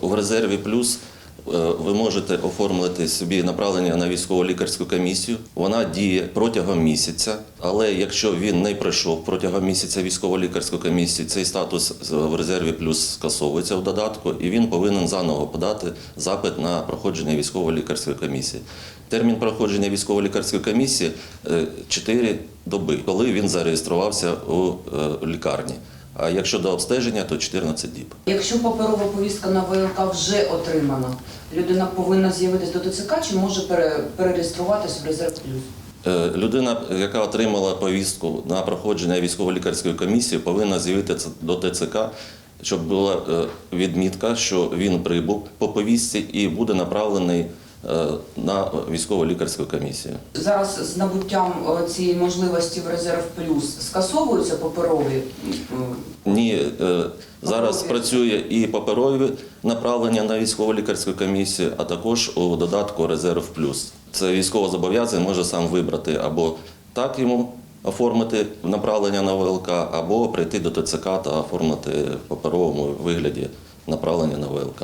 в резерві плюс е, ви можете оформити собі направлення на військово лікарську комісію. Вона діє протягом місяця, але якщо він не пройшов протягом місяця військово лікарську комісію, цей статус в резерві плюс скасовується в додатку, і він повинен заново подати запит на проходження військово лікарської комісії. Термін проходження військово лікарської комісії 4 доби, коли він зареєструвався у е, лікарні. А якщо до обстеження, то 14 діб. Якщо паперова повістка на ВЛК вже отримана, людина повинна з'явитись до ТЦК чи може пере- перереєструватись в резерв плюс? Е, Людина, яка отримала повістку на проходження військово-лікарської комісії, повинна з'явитися до ТЦК, щоб була е, відмітка, що він прибув по повістці і буде направлений е, на військово-лікарську комісію. Зараз з набуттям е, цієї можливості в резерв плюс скасовуються паперові Ні, е, зараз Паперові. працює і паперові направлення на військово-лікарську комісію, а також у додатку Резерв Плюс. Це військовозобов'язаний може сам вибрати або так йому оформити направлення на ВЛК, або прийти до ТЦК та оформити в паперовому вигляді направлення на ВЛК.